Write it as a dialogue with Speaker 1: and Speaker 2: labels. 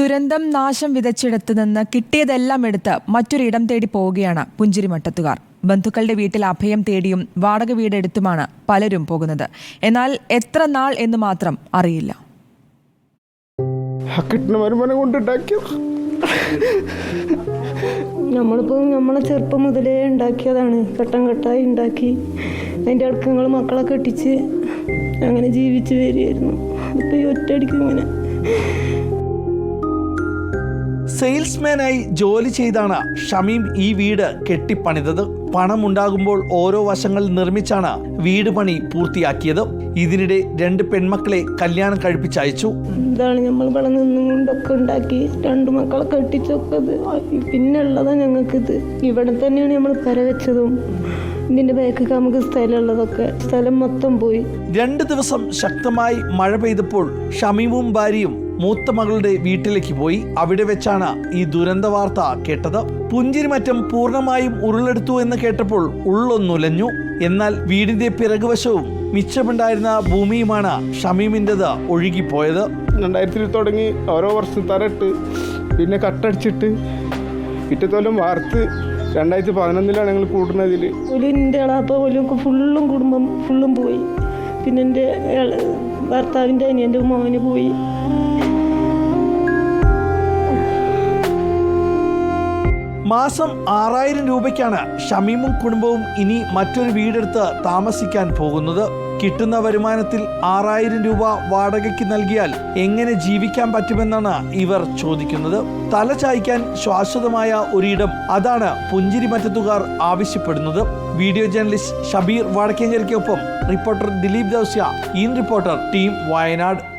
Speaker 1: ദുരന്തം നാശം വിതച്ചിടത്ത് നിന്ന് കിട്ടിയതെല്ലാം എടുത്ത് മറ്റൊരിടം തേടി പോവുകയാണ് പുഞ്ചിരിമട്ടത്തുകാർ ബന്ധുക്കളുടെ വീട്ടിൽ അഭയം തേടിയും വാടക വീടെടുത്തുമാണ് പലരും പോകുന്നത്. എന്നാൽ എത്ര നാൾ എന്ന് മാത്രം അറിയില്ല.
Speaker 2: നമ്മളിപ്പോ വരുമാനം
Speaker 3: നമ്മളിപ്പോൾ നമ്മളെ ചെറുപ്പം മുതലേ ഉണ്ടാക്കിയതാണ്. ഘട്ടം ഘട്ടമായി ഉണ്ടാക്കി. അതിന്റെ അടുക്കങ്ങൾ മക്കളെ കെട്ടിച്ച് അങ്ങനെ ജീവിച്ചു വരികയായിരുന്നു. അതിപ്പോൾ ഈ ഒറ്റയടിക്ക് ഇങ്ങനെ
Speaker 4: സെയിൽസ്മാനായി ജോലി ചെയ്താണ് ഷമീം ഈ വീട് കെട്ടിപ്പണിതത്. പണമുണ്ടാകുമ്പോൾ ഓരോ വശങ്ങൾ നിർമ്മിച്ചാണ് വീട് പണി പൂർത്തിയാക്കിയത്. ഇതിനിടെ രണ്ട് പെൺമക്കളെ കല്യാണം കഴിപ്പിച്ചയച്ചു
Speaker 3: ഇതാണ് നമ്മൾ ഇവിടെ നിന്നുകൊണ്ടൊക്കെ ഉണ്ടാക്കി രണ്ട് മക്കളെ കെട്ടിച്ചൊക്കെ പിന്നെ ഉള്ളതാണ് ഞങ്ങൾക്കിത്. ഇവിടെ തന്നെയാണ് നമ്മൾ പെര വെച്ചതും ബാക്ക് ബാക്കൊക്കെ നമുക്ക് സ്ഥലമുള്ളതൊക്കെ സ്ഥലം മൊത്തം പോയി.
Speaker 4: രണ്ട് ദിവസം ശക്തമായി മഴ പെയ്തപ്പോൾ ഷമീമും ഭാര്യയും മൂത്ത മകളുടെ വീട്ടിലേക്ക് പോയി. അവിടെ വെച്ചാണ് ഈ ദുരന്ത വാർത്ത കേട്ടത്. പുഞ്ചിരിമറ്റം പൂർണമായും ഉരുളെടുത്തു എന്ന് കേട്ടപ്പോൾ ഉള്ളൊന്നുലഞ്ഞു. എന്നാൽ വീടിന്റെ പിറകുവശവും മിച്ചമുണ്ടായിരുന്ന ഭൂമിയുമാണ് ഷമീമിന്റെത് ഒഴുകിപ്പോയത്.
Speaker 2: രണ്ടായിരത്തിൽ തുടങ്ങി ഓരോ വർഷം തരട്ട് പിന്നെ കട്ടടിച്ചിട്ട് പിറ്റത്തോലും വാർത്ത് രണ്ടായിരത്തി പതിനൊന്നിലാണ് ഞങ്ങൾ കൂട്ടുന്നതിൽ
Speaker 3: ഒലിന്റെ എന്റെ ഇളാപ്പ പോലും ഫുള്ളും കുടുംബം ഫുള്ളും പോയി. പിന്നെ എന്റെ ഭർത്താവിന്റെ അനിയന്റെ മോന് പോയി.
Speaker 4: മാസം ആറായിരം രൂപയ്ക്കാണ് ഷമീമും കുടുംബവും ഇനി മറ്റൊരു വീടെടുത്ത് താമസിക്കാൻ പോകുന്നത്. കിട്ടുന്ന വരുമാനത്തിൽ ആറായിരം രൂപ വാടകയ്ക്ക് നൽകിയാൽ എങ്ങനെ ജീവിക്കാൻ പറ്റുമെന്നാണ് ഇവർ ചോദിക്കുന്നത്. തല ചായ്ക്കാൻ ശാശ്വതമായ ഒരിടം അതാണ് പുഞ്ചിരിമറ്റത്തുകാർ ആവശ്യപ്പെടുന്നത്. വീഡിയോ ജേർണലിസ്റ്റ് ഷബീർ വടക്കേഞ്ചേരിക്കൊപ്പം റിപ്പോർട്ടർ ദിലീപ് ദൗസ്യ ഇൻ റിപ്പോർട്ടർ ടീം വയനാട്.